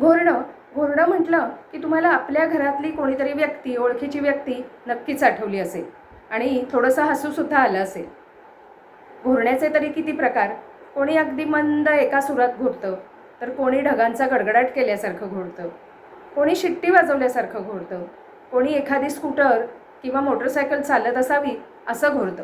घोरणं. घोरणं म्हटलं की तुम्हाला आपल्या घरातली कोणीतरी व्यक्ती ओळखीची व्यक्ती नक्कीच आठवली असेल. आणि थोडंसं हसूसुद्धा आलं असेल. घोरण्याचे तरी किती प्रकार? कोणी अगदी मंद एका सुरात घोरतं तर कोणी ढगांचा गडगडाट केल्यासारखं घोरतं. कोणी शिट्टी वाजवल्यासारखं घोरतं कोणी एखादी स्कूटर किंवा मोटरसायकल चालत असावी असं घोरतं.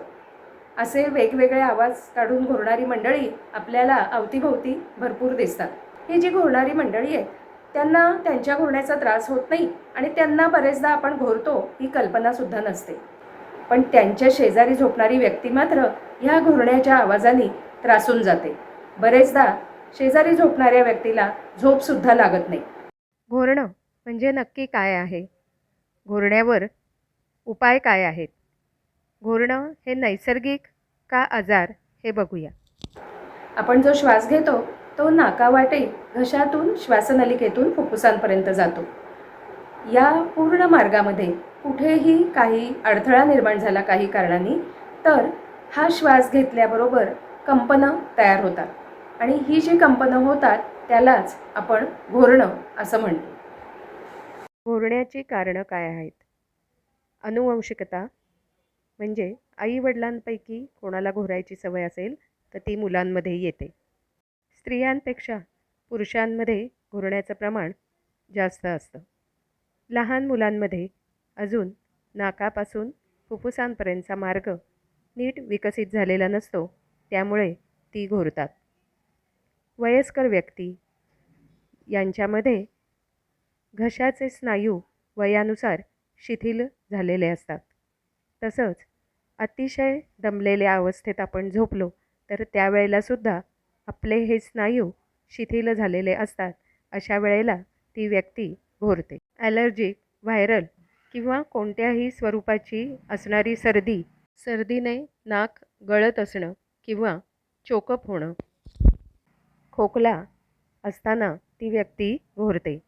असे वेगवेगळे आवाज काढून घोरणारी मंडळी आपल्याला अवतीभोवती भरपूर दिसतात. ही जी घोरणारी मंडळी आहे त्यांना त्यांच्या घोरण्याचा त्रास होत नाही आणि त्यांना बरेचदा आपण घोरतो ही कल्पनासुद्धा नसते. पण त्यांच्या शेजारी झोपणारी व्यक्ती मात्र ह्या घोरण्याच्या आवाजाने त्रासून जाते. बरेचदा शेजारी झोपणाऱ्या व्यक्तीला झोपसुद्धा लागत नाही. घोरणं म्हणजे नक्की काय आहे? घोरण्यावर उपाय काय आहेत? घोरणं हे नैसर्गिक का आजार हे बघूया. आपण जो श्वास घेतो तो नाकावाटे घशातून श्वासनलिकेतून फुफ्फुसांपर्यंत जातो. या पूर्ण मार्गामध्ये कुठेही काही अडथळा निर्माण झाला काही कारणांनी तर हा श्वास घेतल्याबरोबर कंपनं तयार होतात. आणि ही जी कंपनं होतात त्यालाच आपण घोरणं असं म्हणतो. घोरण्याची कारणं काय आहेत? अनुवंशिकता म्हणजे आईवडिलांपैकी कोणाला घोरायची सवय असेल तर ती मुलांमध्ये येते. स्त्रियांपेक्षा पुरुषांमध्ये घोरण्याचं प्रमाण जास्त असतं. लहान मुलांमध्ये अजून नाकापासून फुफ्फुसांपर्यंतचा मार्ग नीट विकसित झालेला नसतो त्यामुळे ती घोरतात. वयस्कर व्यक्ती यांच्यामध्ये घशाचे स्नायू वयानुसार शिथिल झालेले असतात. तसंच अतिशय दमलेल्या अवस्थेत आपण झोपलो तर त्यावेळेलासुद्धा आपले हे स्नायू शिथिल झालेले असतात. अशा वेळेला ती व्यक्ती घोरते. ॲलर्जिक व्हायरल किंवा कोणत्याही स्वरूपाची असणारी सर्दी सर्दीने नाक गळत असणं किंवा चोकप होणं. खोकला असताना ती व्यक्ती घोरते.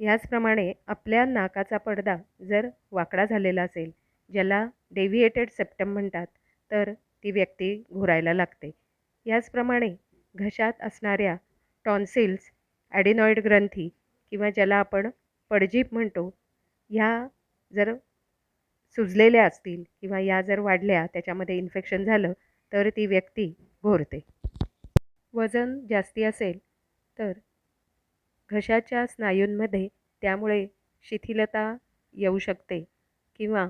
ह्याचप्रमाणे आपल्या नाकाचा पडदा जर वाकडा झालेला असेल ज्याला डेव्हिएटेड सेप्टम म्हणतात तर ती व्यक्ती घोरायला लागते. याचप्रमाणे घशात असणाऱ्या टॉन्सिल्स ॲडिनॉइड ग्रंथी किंवा ज्याला आपण पडजीप म्हणतो ह्या जर सुजलेल्या असतील किंवा या जर वाढल्या त्याच्यामध्ये इन्फेक्शन झालं तर ती व्यक्ती घोरते. वजन जास्ती असेल तर घशाच्या स्नायूंमध्ये त्यामुळे शिथिलता येऊ शकते किंवा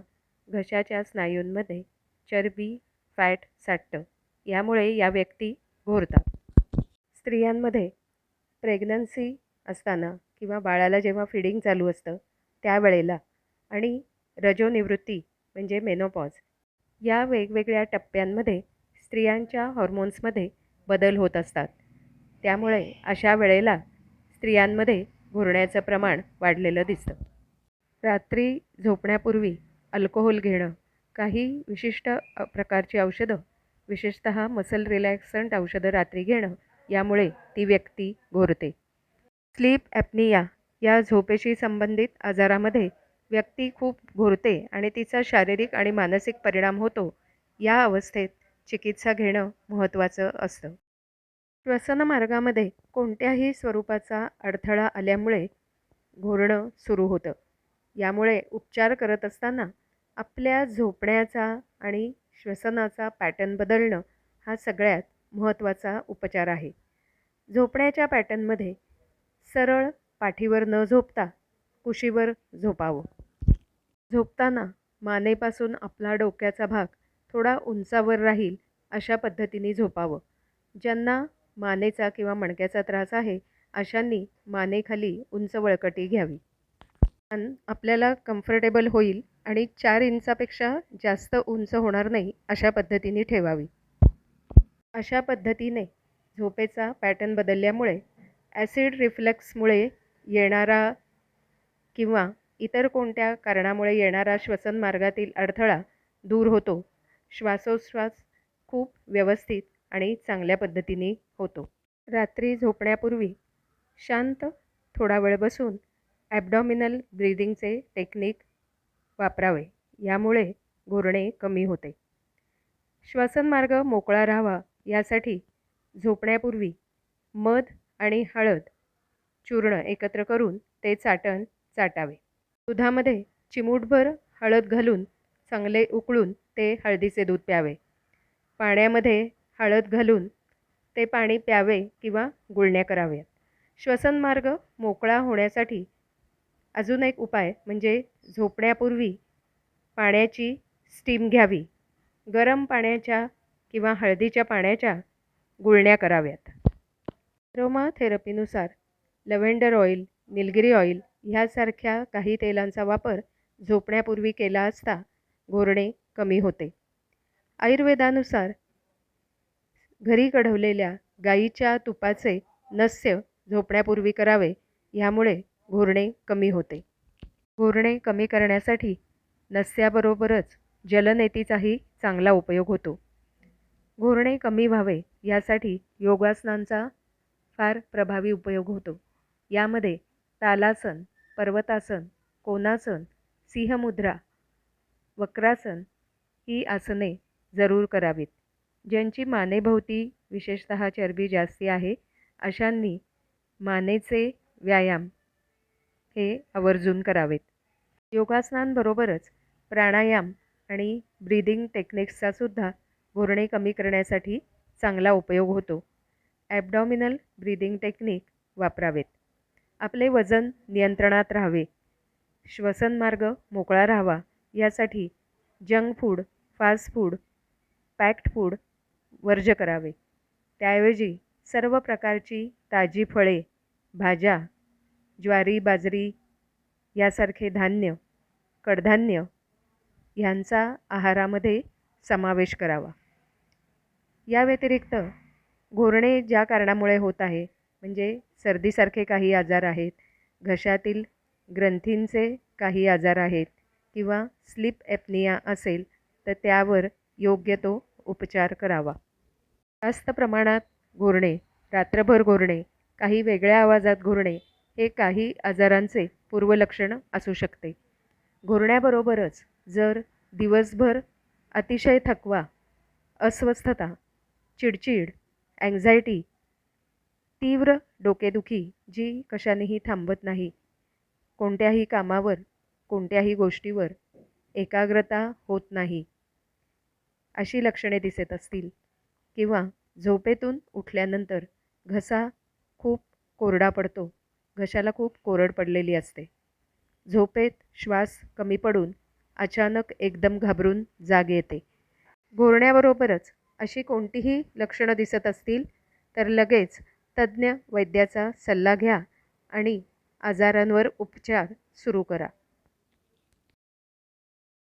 घशाच्या स्नायूंमध्ये चरबी फॅट साठतं यामुळे या व्यक्ती घोरतात. स्त्रियांमध्ये प्रेग्नन्सी असताना किंवा बाळाला जेव्हा फिडिंग चालू असतं त्यावेळेला आणि रजोनिवृत्ती म्हणजे मेनोपॉज या वेगवेगळ्या टप्प्यांमध्ये स्त्रियांच्या हॉर्मोन्समध्ये बदल होत असतात. त्यामुळे अशा वेळेला स्त्रियांमध्ये घुरण्याचं प्रमाण वाढलेलं दिसतं. रात्री झोपण्यापूर्वी अल्कोहोल घेणं काही विशिष्ट प्रकारची औषधं विशेषत मसल रिलॅक्संट औषधं रात्री घेणं यामुळे ती व्यक्ती घोरते. स्लीप ॲपनिया या झोपेशी संबंधित आजारामध्ये व्यक्ती खूप घोरते आणि तिचा शारीरिक आणि मानसिक परिणाम होतो या अवस्थेत चिकित्सा घेणं महत्त्वाचं असतं. श्वसनमार्गामध्ये कोणत्याही स्वरूपाचा अडथळा आल्यामुळे घोरणं सुरू होतं. यामुळे उपचार करत असताना आपल्या झोपण्याचा आणि श्वसनाचा पॅटर्न बदलणं हा सगळ्यात महत्त्वाचा उपचार आहे. झोपण्याच्या पॅटर्नमध्ये सरळ पाठीवर न झोपता कुशीवर झोपावं. झोपताना मानेपासून आपला डोक्याचा भाग थोडा उंचावर राहील अशा पद्धतीने झोपावं. ज्यांना मानेचा किंवा मणक्याचा त्रास आहे अशांनी मानेखाली उंच वळकटी घ्यावी. मान आपल्याला कम्फर्टेबल होईल आणि चार इंचापेक्षा जास्त उंच होणार नाही अशा पद्धतीने ठेवावी. अशा पद्धतीने झोपेचा पॅटर्न बदलल्यामुळे ॲसिड रिफ्लेक्समुळे येणारा किंवा इतर कोणत्या कारणामुळे येणारा श्वसन मार्गातील अडथळा दूर होतो. श्वासोच्छ्वास खूप व्यवस्थित आणि चांगल्या पद्धतीने होतो. रात्री झोपण्यापूर्वी शांत थोडा वेळ बसून ॲबडॉमिनल ब्रीदिंगचे टेक्निक वापरावे. यामुळे घोरणे कमी होते. श्वसनमार्ग मोकळा राहावा यासाठी झोपण्यापूर्वी मध आणि हळद चूर्ण एकत्र करून ते चाटण चाटावे. दुधामध्ये चिमूटभर हळद घालून चांगले उकळून ते हळदीचे दूध प्यावे. पाण्यामध्ये हळद घालून ते पाणी प्यावे किंवा गुळण्या कराव्यात. श्वसनमार्ग मोकळा होण्यासाठी अजून एक उपाय म्हणजे झोपण्यापूर्वी पाण्याची स्टीम घ्यावी. गरम पाण्याच्या किंवा हळदीच्या पाण्याच्या गुळण्या कराव्यात. अरोमा थेरपीनुसार लव्हेंडर ऑइल निलगिरी ऑइल ह्यासारख्या काही तेलांचा वापर झोपण्यापूर्वी केला असता घोरणे कमी होते. आयुर्वेदानुसार घरी कढवलेल्या गाईच्या तुपाचे नस्य झोपण्यापूर्वी करावे ह्यामुळे घोरणे कमी होते. घोरणे कमी करण्यासाठी नस्याबरोबरच जलनेतीचाही चांगला उपयोग होतो. घोरणे कमी व्हावे यासाठी योगासनांचा फार प्रभावी उपयोग होतो. यामध्ये तालासन पर्वतासन कोनासन सिंहमुद्रा वक्रासन ही आसने जरूर करावीत. ज्यांची मानेभोवती विशेषतः चरबी जास्ती आहे अशांनी मानेचे व्यायाम हे आवर्जून करावेत. योगासनांबरोबरच प्राणायाम आणि ब्रीदिंग टेक्निक्सचा सुद्धा घोरणे कमी करण्यासाठी चांगला उपयोग होतो. ॲबडॉमिनल ब्रीदिंग टेक्निक वापरावेत. आपले वजन नियंत्रणात राहावे. श्वसनमार्ग मोकळा राहावा. यासाठी junk food fast food packed food वर्ज करावे. त्याऐवजी सर्व प्रकारची ताजी फळे भाज्या ज्वारी बाजरी यासारखे धान्य कडधान्य ह्यांचा आहारामध्ये समावेश करावा. या व्यतिरिक्त घोरणे ज्या कारणामुळे होत आहे म्हणजे सर्दीसारखे काही आजार आहेत घशातील ग्रंथींचे काही आजार आहेत किंवा स्लीप ॲपनिया असेल तर त्यावर योग्य तो उपचार करावा. जास्त प्रमाणात घोरणे रात्रभर घोरणे काही वेगळ्या आवाजात घोरणे हे काही आजारांचे पूर्वलक्षण असू शकते. घोरण्याबरोबरच जर दिवसभर अतिशय थकवा अस्वस्थता चिडचिड अँझायटी तीव्र डोकेदुखी जी कशानेही थांबत नाही. कोणत्याही कामावर कोणत्याही गोष्टीवर एकाग्रता होत नाही. अशी लक्षणे दिसत असतील किंवा झोपेतून उठल्यानंतर घसा खूप कोरडा पडतो घशाला खूप कोरड पडलेली असते. झोपेत श्वास कमी पडून अचानक एकदम घाबरून जाग येते. घोरण्याबरोबरच अशी कोणतीही लक्षणं दिसत असतील तर लगेच तज्ज्ञ वैद्याचा सल्ला घ्या आणि आजारांवर उपचार सुरू करा.